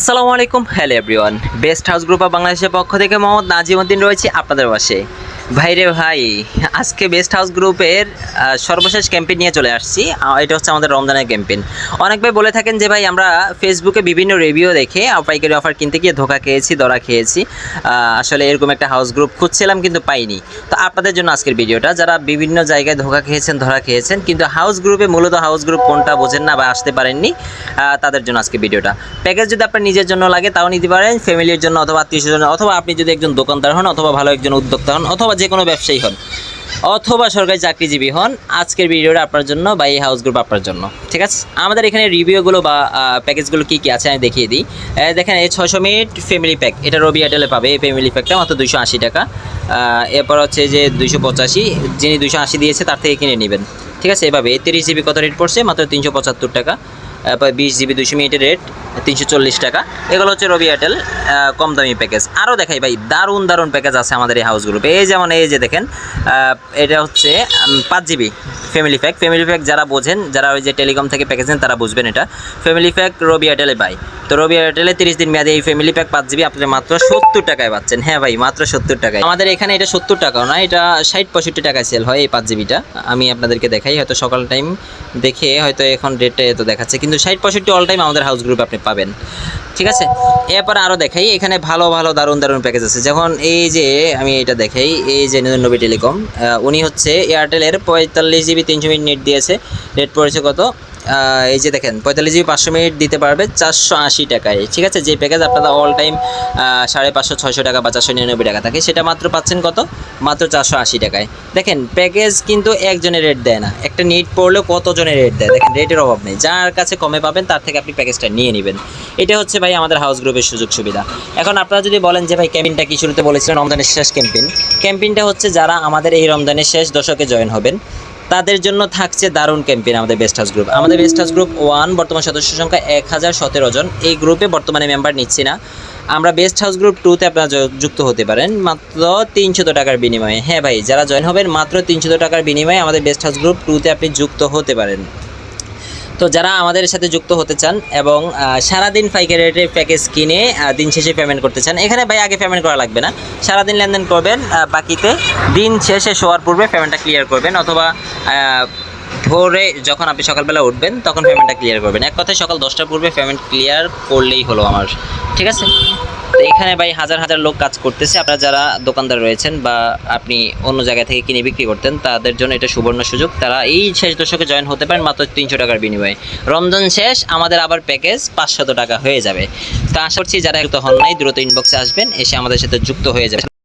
আসসালামু আলাইকুম, hello everyone. Best house group of বাংলাদেশের পক্ষ থেকে মোহাম্মদ নাজিমুদ্দিন রয়েছে আপনাদের পাশে। ভাই রে ভাই আজকে বেস্ট হাউস গ্রুপের সর্বশেষ ক্যাম্পেইন নিয়ে চলে আসছি। এটা হচ্ছে আমাদের রমজানের ক্যাম্পেইন অনেক ভাই বলে থাকেন যে, ভাই, আমরা ফেসবুকে বিভিন্ন রিভিউ দেখে পাইকারি অফার কিনতে গিয়ে ধোকা খেয়েছি, দরা খেয়েছি। আসলে এরকম একটা হাউস গ্রুপ খুঁজছিলাম কিন্তু পাইনি। তো আপনাদের জন্য আজকের ভিডিওটা, যারা বিভিন্ন জায়গায় ধোকা খেয়েছেন, ধরা খেয়েছেন, কিন্তু হাউস গ্রুপে মূলত হাউস গ্রুপ কোনটা বোঝেন না বা আসতে পারেননি তাদের জন্য আজকে ভিডিওটা। প্যাকেজ যদি আপনার নিজের জন্য লাগে, তাও নিতে পারেন ফ্যামিলির জন্য অথবা আত্মীয় স্বজন অথবা আপনি যদি একজন দোকানদার হন, অথবা ভালো একজন উদ্যোক্তা হন, অথবা যে কোনো ব্যবসায়ী হন অথবা সরকারি চাকরিজীবী হন, আজকের ভিডিওটা আপনার জন্য বা এই হাউস গ্রুপ আপনার জন্য। ঠিক আছে? আমাদের এখানে রিভিউগুলো বা প্যাকেজগুলো কী কী আছে আমি দেখিয়ে দিই। দেখেন, এই ছশো মিনিট ফ্যামিলি প্যাক এটা রবি এয়ারটেলে পাবে, এই ফ্যামিলি প্যাকটা মাত্র দুশো আশি টাকা। এরপর হচ্ছে যে দুশো পঁচাশি, যিনি দুশো আশি দিয়েছে তার থেকে কিনে নেবেন। ঠিক আছে? এভাবে। তিরিশ জিবি কত রেট পড়ছে? মাত্র তিনশো পঁচাত্তর টাকা। বিশ জিবি দুশো মিনিটের রেট তিনশো চল্লিশ টাকা। এগুলো হচ্ছে রবি এয়ারটেল কম দামি প্যাকেজ আরও দেখাই ভাই, দারুণ দারুণ প্যাকেজ আছে আমাদের এই হাউস গ্রুপে এই যেমন, এই যে দেখেন এটা হচ্ছে পাঁচ GB. Family pack family pack যারা বোঝেন, যারা ওই যে টেলিকম থেকে প্যাকেজ নেন, তারা বুঝবেন এটা। ফ্যামিলি প্যাক রবি এয়ারটেলে পাই তো রবি এয়ারটেলে তিরিশ দিন মেয়াদে এই ফ্যামিলি প্যাক পাঁচ জিবি আপনি মাত্র সত্তর টাকায় পাচ্ছেন। হ্যাঁ ভাই, মাত্র সত্তর টাকায়। আমাদের এখানে এটা সত্তর টাকাও না, এটা ষাট পঁয়ষট্টি টাকায় সেল হয় এই পাঁচ জিবিটা আমি আপনাদেরকে দেখাই, হয়তো সকাল টাইম দেখে হয়তো এখন রেটটা এত দেখাচ্ছে। কিন্তু ষাট পঁয়ষট্টি অল টাইম আমাদের হাউস গ্রুপে আপনি পাবেন। ঠিক আছে? এরপর আরও দেখাই, এখানে ভালো ভালো, দারুণ দারুণ প্যাকেজ আছে। যখন এই যে আমি এটা দেখাই, এই যে নবী টেলিকম উনি হচ্ছে এয়ারটেলের পঁয়তাল্লিশ জিবি তিনশো মিনিট নেট দিয়েছে। রেট পড়েছে কত? এই যে দেখেন, পঁয়তাল্লিশ জিবি, পাঁচশো মিনিট দিতে পারবে চারশো আশি টাকায়। ঠিক আছে? যে প্যাকেজ আপনারা অল টাইম সাড়ে পাঁচশো, ছয়শো টাকা বা চারশো নিরানব্বই টাকা থাকে, সেটা মাত্র পাচ্ছেন কত? মাত্র চারশো আশি টাকায়। দেখেন প্যাকেজ কিন্তু একজনের রেট দেয় না। একটা নেট পড়লেও কতজনের রেট দেয়? দেখেন রেটের অভাব নেই। যার কাছে কমে পাবেন, তার থেকে আপনি প্যাকেজটা নিয়ে নেবেন। এটা হচ্ছে ভাই আমাদের হাউস গ্রুপের সুযোগ সুবিধা। এখন আপনারা যদি বলেন যে, ভাই ক্যাম্পিনটা কি শুরুতে বলেছিলেন? রমজানের শেষ ক্যাম্পেইন ক্যাম্পিনটা হচ্ছে যারা আমাদের এই রমজানের শেষ দশকে জয়েন হবেন। তাদের জন্য থাকছে দারুণ ক্যাম্পেইন আমাদের বেস্ট হাউস গ্রুপ আমাদের বেস্ট হাউস গ্রুপ ওয়ান বর্তমান সদস্য সংখ্যা এক হাজার সতেরো জন। এই গ্রুপে বর্তমানে মেম্বার নিচ্ছি না। আমরা বেস্ট হাউস গ্রুপ টুতে আপনারা যুক্ত হতে পারেন। মাত্র তিনশত টাকার বিনিময়ে। হ্যাঁ ভাই, যারা জয়েন হবেন, মাত্র তিনশত টাকার বিনিময়ে আমাদের বেস্ট হাউস গ্রুপ টুতে আপনি যুক্ত হতে পারেন। তো যারা আমাদের সাথে যুক্ত হতে চান এবং সারাদিন পাইকারি রেটের প্যাকেজ কিনে দিন শেষে পেমেন্ট করতে চান, এখানে ভাই আগে পেমেন্ট করা লাগবে না। সারাদিন লেনদেন করবেন বাকিতে দিন শেষে শোয়ার পূর্বে পেমেন্টটা ক্লিয়ার করবেন, অথবা ভোরে যখন আপনি সকালবেলা উঠবেন, তখন পেমেন্টটা ক্লিয়ার করবেন। এক কথায় সকাল দশটার পূর্বে পেমেন্ট ক্লিয়ার করলেই হলো আমার। ঠিক আছে? তো এখানে ভাই হাজার হাজার লোক কাজ করতেছে। আপনারা যারা দোকানদার রয়েছেন বা আপনি অন্য জায়গা থেকে কিনে বিক্রি করতেন, তাদের জন্য এটা সুবর্ণ সুযোগ। তারা এই শেষ দশকে জয়েন হতে পারেন মাত্র তিনশো টাকার বিনিময়ে। রমজান শেষ, আমাদের আবার প্যাকেজ পাঁচশত টাকা হয়ে যাবে। তা আশা করছি যারা যুক্ত হন নাই, দ্রুত ইনবক্সে আসবেন, এসে আমাদের সাথে যুক্ত হয়ে যাবে